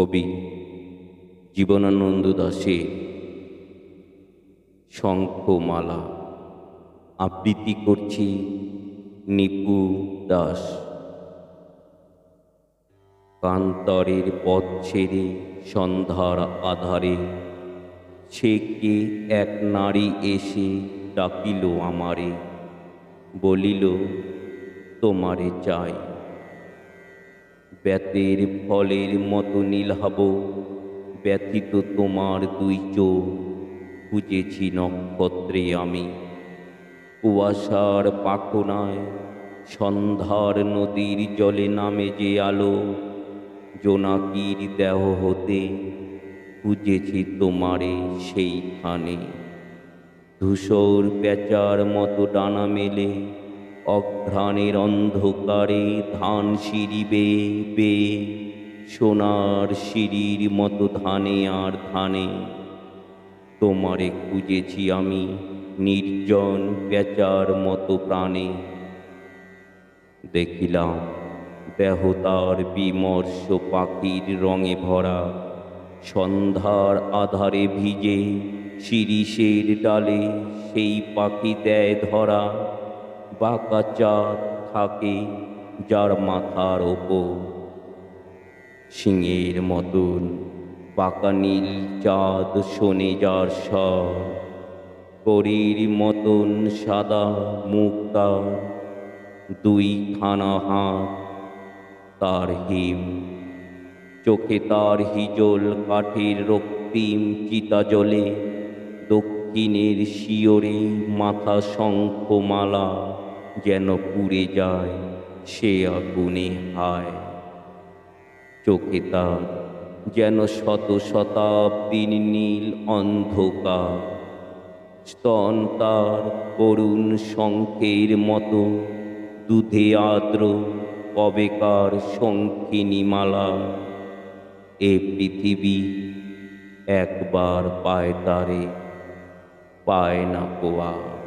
কবি জীবনানন্দ দাসের শঙ্খমালা। আবৃত্তি করছি নিপু দাস। কান্তরের পথ ছেড়ে সন্ধ্যার আধারে সে কে এক নারী এসে ডাকিল আমারে, বলিল, তোমারে চাই। ব্যতের ফলের মতো নীলহাব ব্যথিত তোমার দুই চোখ, খুঁজেছি নক্ষত্রে আমি। কুয়াশার পাখনায় সন্ধ্যার নদীর জলে নামে যে আলো, জোনাকির দেহ হতে খুঁজেছি তোমারে সেইখানে। ধূসর পেঁচার মতো ডানা মেলে অঘ্রাণের অন্ধকারে ধান সিঁড়ি বে। বে সোনার সিঁড়ির মতো ধানে আর ধানে। তোমারে খুঁজেছি আমি নির্জন পেঁচার মতো প্রাণে। দেখিলাম দেহতার বিমর্ষ পাখির রঙে ভরা, সন্ধ্যার আধারে ভিজে, শিরিষের ডালে সেই পাখি দেয় ধরা। বাঁকা চাঁদ থাকে যার মাথার ওপর। সিংহের মতন পাকা নীল চাঁদ শোনে যার স্বর। করির মতন সাদা মুক্তা দুই খানা হাত তার হিম। চোখে তার হিজল কাঠের রক্তিম চিতা জলে, দক্ষিণের শিওরে মাথা শঙ্খমালা। যেন পুড়ে যায় সে আগুনে হায়। চোখে তার যেন শত শতাব্দীর নীল অন্ধকার। স্তন তার করুণ শঙ্খের মতো, দুধে আদ্র কবেকার শঙ্খিনী মালা এ পৃথিবী একবার পায় তারে, পায় না কোয়া